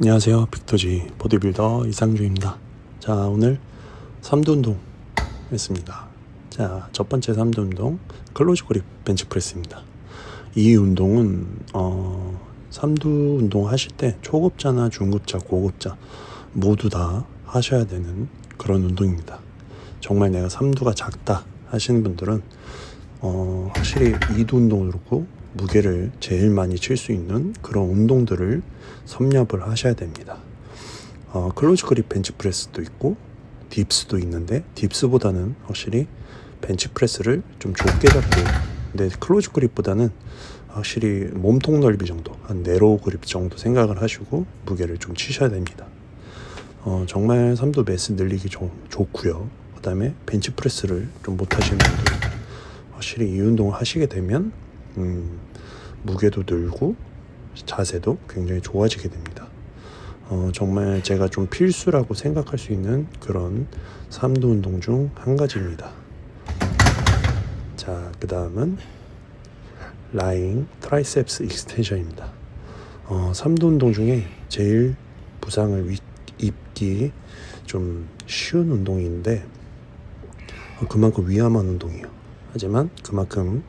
안녕하세요. 빅터지 보디빌더 이상주입니다. 자, 오늘 3두 운동 했습니다. 자, 첫 번째 3두 운동 클로즈 그립 벤치프레스입니다. 이 운동은 어 3두 운동 하실 때 초급자나 중급자, 고급자 모두 다 하셔야 되는 그런 운동입니다. 정말 내가 3두가 작다 하시는 분들은 어, 확실히 2두 운동을 그렇고 무게를 제일 많이 칠 수 있는 그런 운동들을 섭렵을 하셔야 됩니다. 어, 클로즈 그립 벤치프레스도 있고 딥스도 있는데 딥스보다는 확실히 벤치프레스를 좀 좁게 잡고 근데 클로즈 그립보다는 확실히 몸통 넓이 정도 한 네로우 그립 정도 생각을 하시고 무게를 좀 치셔야 됩니다. 어, 정말 삼도 매스 늘리기 좀 좋고요. 그 다음에 벤치프레스를 좀 못하시는 분들 확실히 이 운동을 하시게 되면 음, 무게도 늘고 자세도 굉장히 좋아지게 됩니다. 어, 정말 제가 좀 필수라고 생각할 수 있는 그런 삼두 운동 중 한 가지입니다. 자, 그 다음은 라잉 트라이셉스 익스텐션입니다. 어, 삼두 운동 중에 제일 부상을 위- 입기 좀 쉬운 운동인데 어, 그만큼 위험한 운동이에요. 하지만 그만큼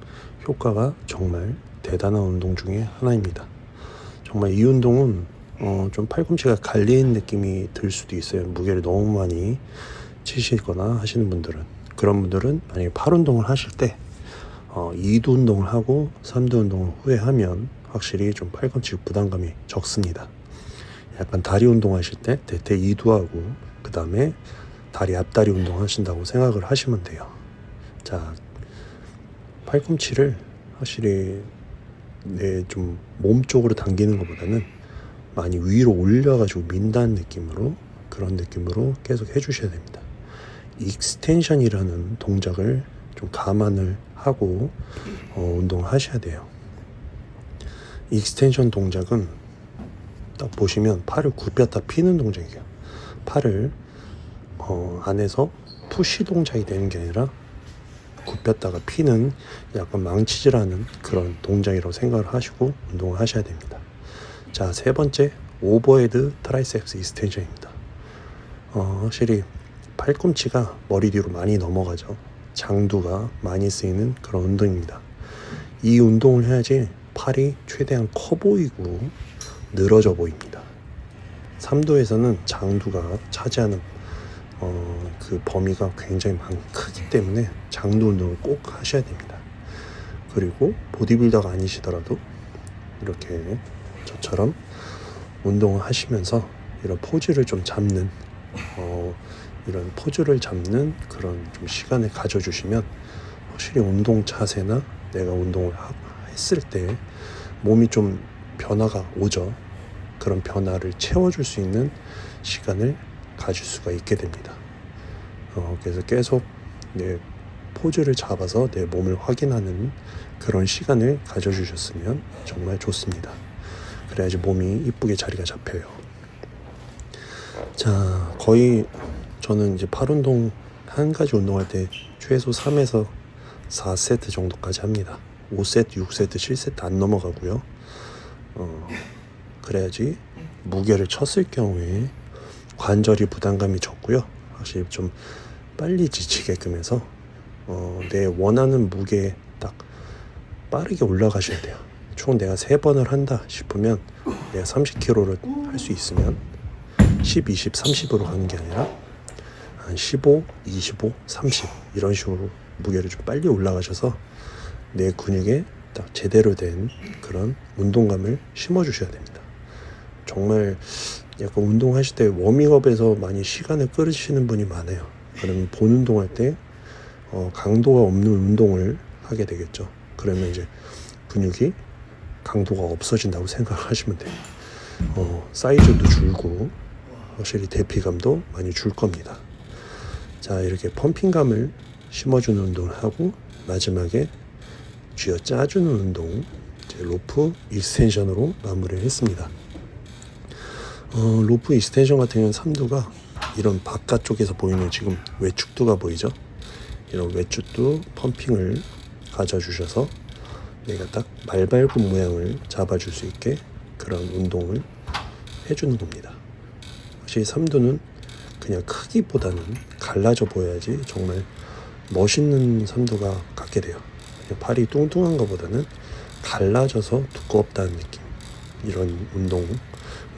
효과가 정말 대단한 운동 중에 하나입니다. 정말 이 운동은 어, 좀 팔꿈치가 갈리는 느낌이 들 수도 있어요. 무게를 너무 많이 치시거나 하시는 분들은 그런 분들은 만약에 팔 운동을 하실 때 어, 2두 운동을 하고 3두 운동을 후에 하면 확실히 좀 팔꿈치 부담감이 적습니다. 약간 다리 운동하실 때 대퇴 2두 하고 그 다음에 다리 앞다리 운동 하신다고 생각을 하시면 돼요. 자, 팔꿈치를 확실히 내 좀 몸 쪽으로 당기는 것보다는 많이 위로 올려가지고 민다는 느낌으로 그런 느낌으로 계속 해주셔야 됩니다. 익스텐션이라는 동작을 좀 감안을 하고 어, 운동을 하셔야 돼요. 익스텐션 동작은 딱 보시면 팔을 굽혔다 피는 동작이에요. 팔을 어, 안에서 푸시 동작이 되는 게 아니라 굽혔다가 피는 약간 망치질하는 그런 동작이라고 생각을 하시고 운동을 하셔야 됩니다. 자, 세 번째 오버헤드 트라이셉스 익스텐션입니다. 어, 확실히 팔꿈치가 머리 뒤로 많이 넘어가죠. 장두가 많이 쓰이는 그런 운동입니다. 이 운동을 해야지 팔이 최대한 커 보이고 늘어져 보입니다. 3도에서는 장두가 차지하는 어, 그 범위가 굉장히 많, 크기 때문에 장두 운동을 꼭 하셔야 됩니다. 그리고 보디빌더가 아니시더라도 이렇게 저처럼 운동을 하시면서 이런 포즈를 좀 잡는 어, 이런 포즈를 잡는 그런 좀 시간을 가져주시면 확실히 운동 자세나 내가 운동을 하, 했을 때 몸이 좀 변화가 오죠. 그런 변화를 채워줄 수 있는 시간을 가질 수가 있게 됩니다. 어, 그래서 계속 내 포즈를 잡아서 내 몸을 확인하는 그런 시간을 가져주셨으면 정말 좋습니다. 그래야지 몸이 이쁘게 자리가 잡혀요. 자, 거의 저는 이제 팔 운동 한 가지 운동할 때 최소 3에서 4세트 정도까지 합니다. 5세트, 6세트, 7세트 안 넘어가고요. 어, 그래야지 무게를 쳤을 경우에 관절이 부담감이 적고요. 확실히 좀 빨리 지치게끔 해서 어, 내 원하는 무게에 딱 빠르게 올라가셔야 돼요. 총 내가 세 번을 한다 싶으면 내가 30kg를 할 수 있으면 10, 20, 30으로 가는 게 아니라 한 15, 25, 30 이런 식으로 무게를 좀 빨리 올라가셔서 내 근육에 딱 제대로 된 그런 운동감을 심어주셔야 됩니다. 정말 약간 운동하실 때 워밍업에서 많이 시간을 끌으시는 분이 많아요. 그러면 본 운동할 때 어, 강도가 없는 운동을 하게 되겠죠. 그러면 이제 근육이 강도가 없어진다고 생각하시면 돼요. 어, 사이즈도 줄고 확실히 대피감도 많이 줄 겁니다. 자 이렇게 펌핑감을 심어주는 운동을 하고 마지막에 쥐어 짜주는 운동 로프 익스텐션으로 마무리를 했습니다. 어, 로프 익스텐션 같은 경우는 3두가 이런 바깥쪽에서 보이는 지금 외축두가 보이죠? 이런 외축두 펌핑을 가져주셔서 내가 딱 말발굽 모양을 잡아줄 수 있게 그런 운동을 해주는 겁니다. 확실히 삼두는 그냥 크기보다는 갈라져 보여야지 정말 멋있는 삼두가 갖게 돼요. 팔이 뚱뚱한 것보다는 갈라져서 두껍다는 느낌. 이런 운동을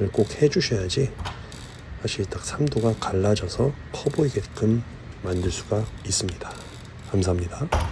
꼭 해주셔야지 사실 딱 삼두가 갈라져서 커 보이게끔 만들 수가 있습니다. 감사합니다.